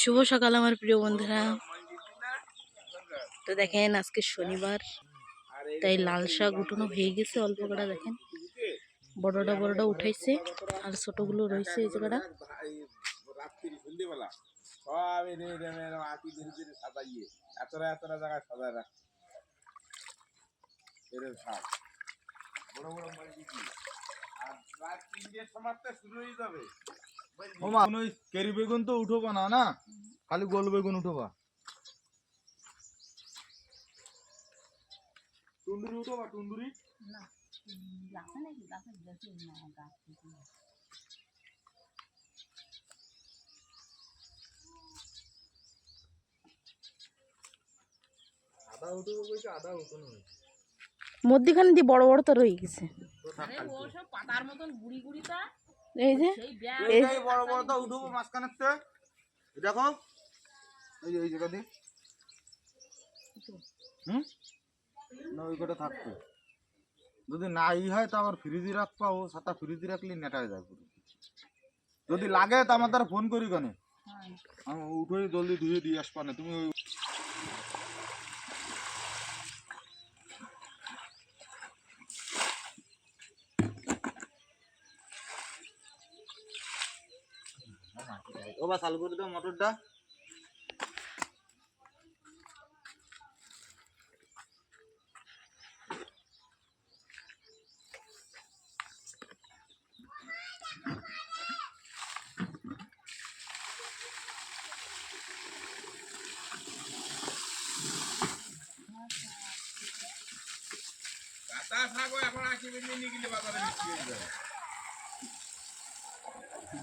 শুভ সকাল আমার প্রিয় বন্ধুরা। তো দেখেন আজকে শনিবার তাই লাল শাক উঠোনো হয়ে গেছে অল্প কটা দেখেন। বড়টা বড়টা উঠাইছে আর ছোটগুলো রয়েছে এই জায়গাটা বড় বড় আর রাত তিনটের শুরু হয়ে যাবে। ওমা ওই কেরি বেগুন তো উঠোবা না না? খালি গোল বেগুন উঠোবা। টুন্ডুরি উঠোবা হয়েছে। মধ্যখানে দিয়ে বড় বড় তো রয়ে গেছে। এই যে এই যে বড় বড় তো উঠোবো মাঝখানের তে। দেখো। এই যে এই জায়গা দিয়ে। হুম? না ওই কটা থাকতো। যদি না ই হয় তো আবার ফ্রিজে রাখবা। ও সাতা ফ্রিজে রাখলে নেটায় যায় পুরো। যদি লাগে তো আমার দ্বারা ফোন করি কেন। আমি উঠে জলদি ধুয়ে দিয়ে আসবা না। তুমি ওই ও বা চালু করে দাও মোটরটা কাঁচা শাকও এখন আশি বেশি নিয়ে গেলে বাজারে বিক্রি হয়ে যাবে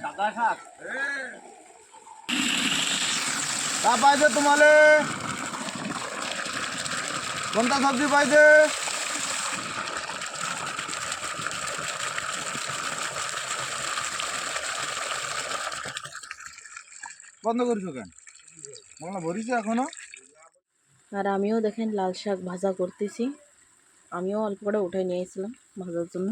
দাদা শাক পাইছে তোমালে? কোনটা সবজি পাইছে? বন্ধ করিছো কেন? ভরিছে এখনও? আর আমিও দেখেন লাল শাক ভাজা করতেছি। আমিও অল্প করে উঠে নিয়েছিলাম ভাজার জন্য।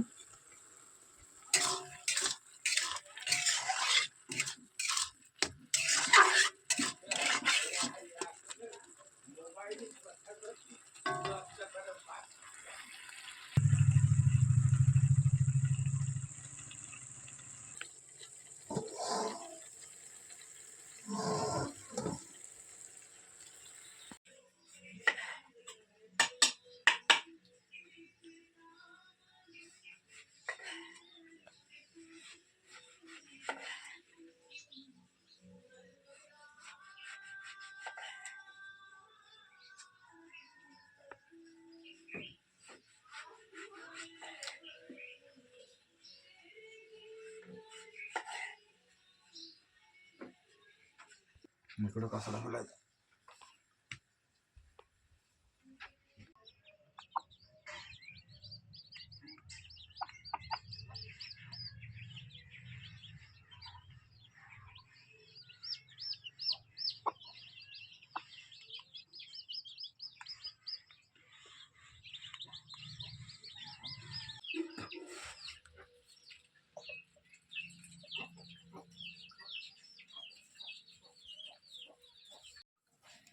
Me coloco a la playa.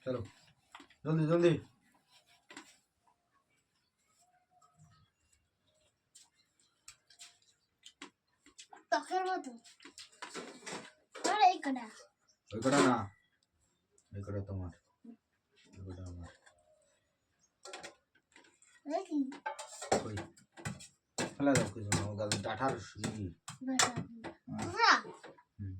চলো। জলদি জলদি। ত্বকের মতো। আর এই কটা। ওই কটা না। ওই কটা তোমার। ওই কটা আমার। ফেলা দাও কিছু না গাছ ডাঠার না হুম।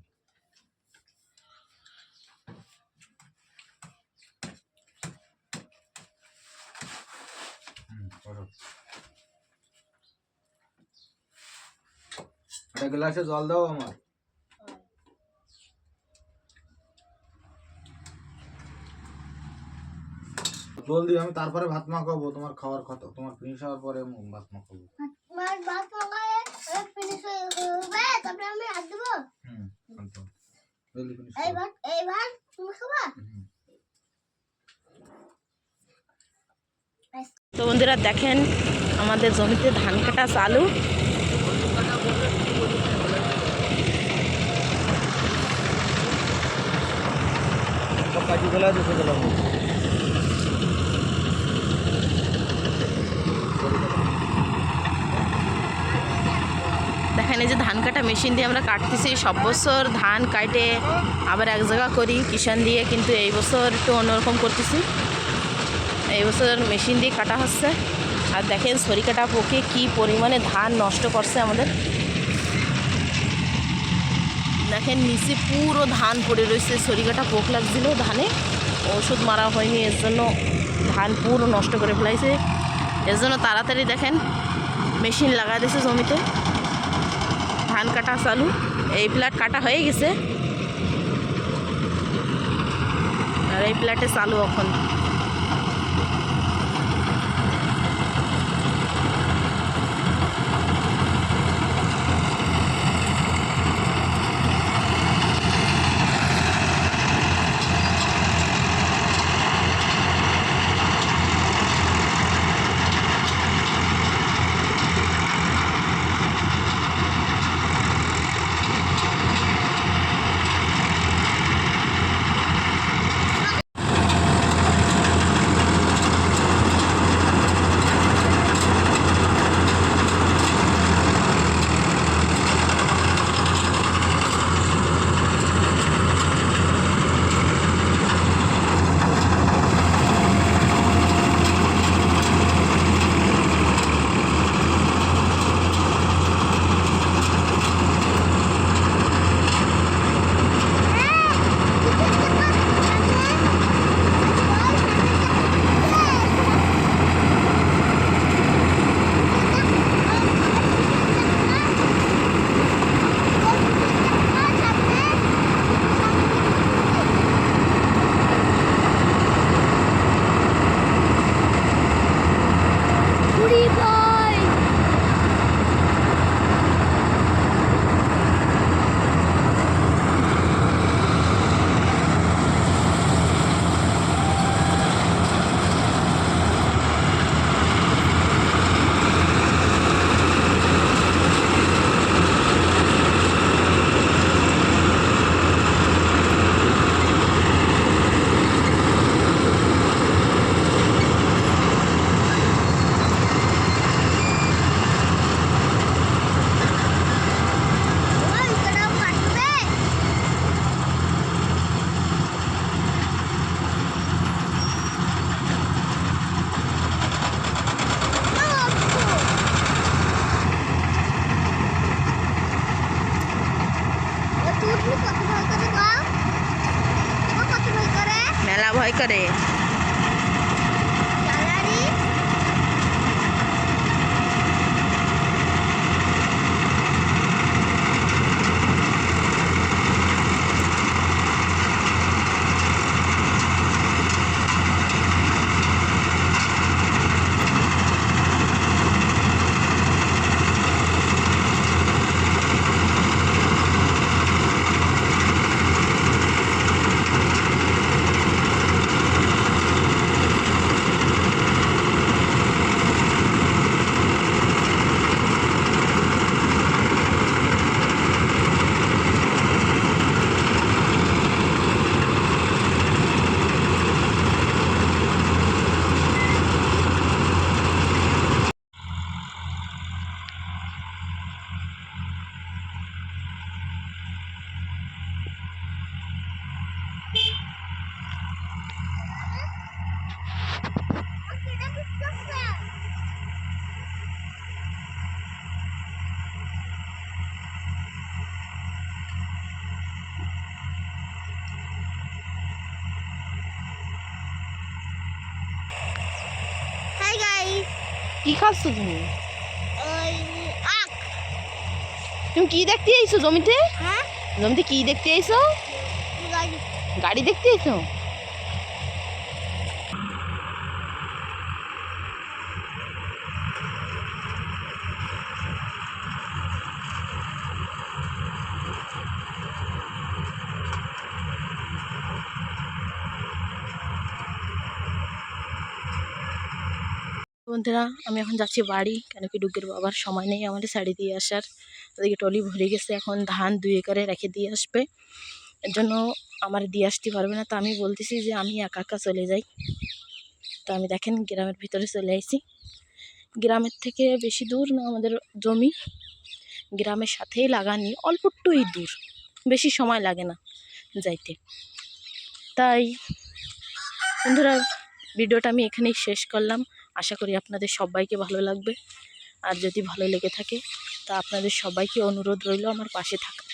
হুম, করো। একটা গ্লাসে জল দাও আমার। জলদি আমি তারপরে ভাত মাখাবো তোমার খাওয়ার কথা। তোমার ফিনিশ হওয়ার পরে আমি ভাত মাখাবো। ভাত মাখায় ফিনিশ যাবে তারপরে আমি হাত দেবো। হুম জলদি ফিনিশ এই ভাত এই ভাত তুমি খাবা? তো বন্ধুরা দেখেন আমাদের জমিতে ধান কাটা চালু। দেখে গেলাম দেখেন এই যে ধান কাটা মেশিন দিয়ে আমরা কাটতেছি। সব বছর ধান কাটে, আবার এক জায়গা করি কিষান দিয়ে, কিন্তু এই বছর একটু অন্যরকম করতেছি। এই বছর মেশিন দিয়ে কাটা হচ্ছে। আর দেখেন সরি কাটা পোকে কি পরিমাণে ধান নষ্ট করছে আমাদের। দেখেন, নিচে পুরো ধান পড়ে রয়েছে। সরি কাটা পোক লাগছিল ধানে। ওষুধ মারা হয়নি, এর জন্য ধান পুরো নষ্ট করে ফেলাইছে। এর জন্য তাড়াতাড়ি দেখেন, মেশিন লাগা দিয়েছে জমিতে। ধান কাটা চালু। এই প্লাট কাটা হয়ে গেছে। আর এই প্লাটে চালু এখন। करें। কি খাচ্ছ তুমি? তুমি কি দেখতে আইছো জমিতে? হ্যাঁ। জমিতে কি দেখতে আইছো? গাড়ি। গাড়ি দেখতে আইছো? বন্ধুরা, আমি এখন যাচ্ছি বাড়ি, কেন কি ডুগের বাবার সময় নেই আমাদের শাড়ি দিয়ে আসার। ওদিকে টলি ভরে গেছে, এখন ধান দুই একরে রেখে দিয়ে আসবে। এর জন্য আমার দিয়ে আসতে পারবে না, তো আমি বলতেছি যে আমি একা একা চলে যাই। তো আমি দেখেন গ্রামের ভিতরে চলে আসি গ্রামের থেকে বেশি দূর না আমাদের জমি। গ্রামের সাথেই লাগানি, অল্পটুই দূর, বেশি সময় লাগে না যাইতে। তাই বন্ধুরা, ভিডিওটা আমি এখানেই শেষ করলাম। আশা করি আপনাদের সবাইকে ভালো লাগবে। আর যদি ভালো লেগে থাকে, তা আপনাদের সবাইকে অনুরোধ রইল আমার পাশে থাকা।